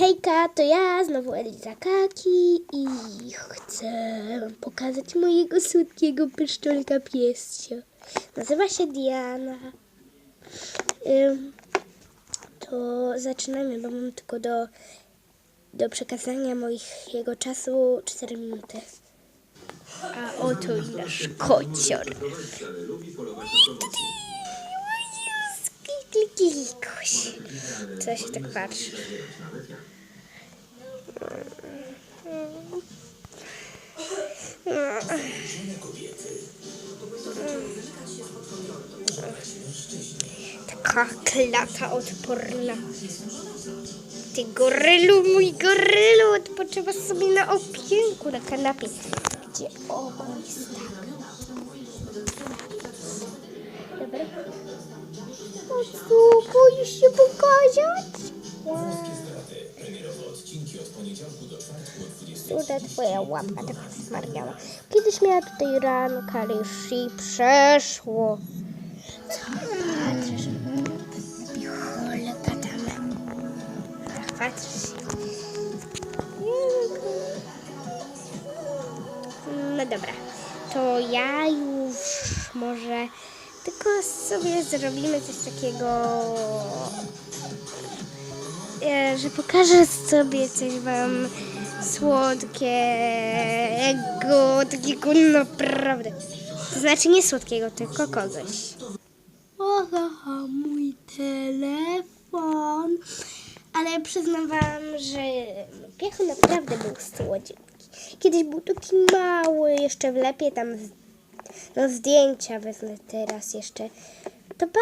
Hejka, to ja, znowu Eliza Kaki i chcę pokazać mojego słodkiego pyszczolka pieścia. Nazywa się Diana. To zaczynamy, bo mam tylko do, do przekazania moich jego czasu 4 minuty. A oto i nasz kocior. Się tak patrzy? Taka klata odporna. Ty gorylu, mój gorylu, odpoczywa sobie na opięku na kanapie, gdzie ogon jest tak. Dobra. O co, boisz się pokazać? Cuda twoja łapka tak zmarniała. Kiedyś miała tutaj ranka, ale już jej przeszło. Co patrzysz? Picholka tam. Patrzysz. No dobra, to ja już może tylko sobie zrobimy coś takiego, że pokażę sobie coś wam słodkiego, takiego naprawdę. To znaczy nie słodkiego, tylko kogoś. Oha, mój telefon. Ale przyznam wam, że Piechu naprawdę był słodziutki. Kiedyś był taki mały, jeszcze wlepię tam z- no, zdjęcia wezmę teraz jeszcze. To pa!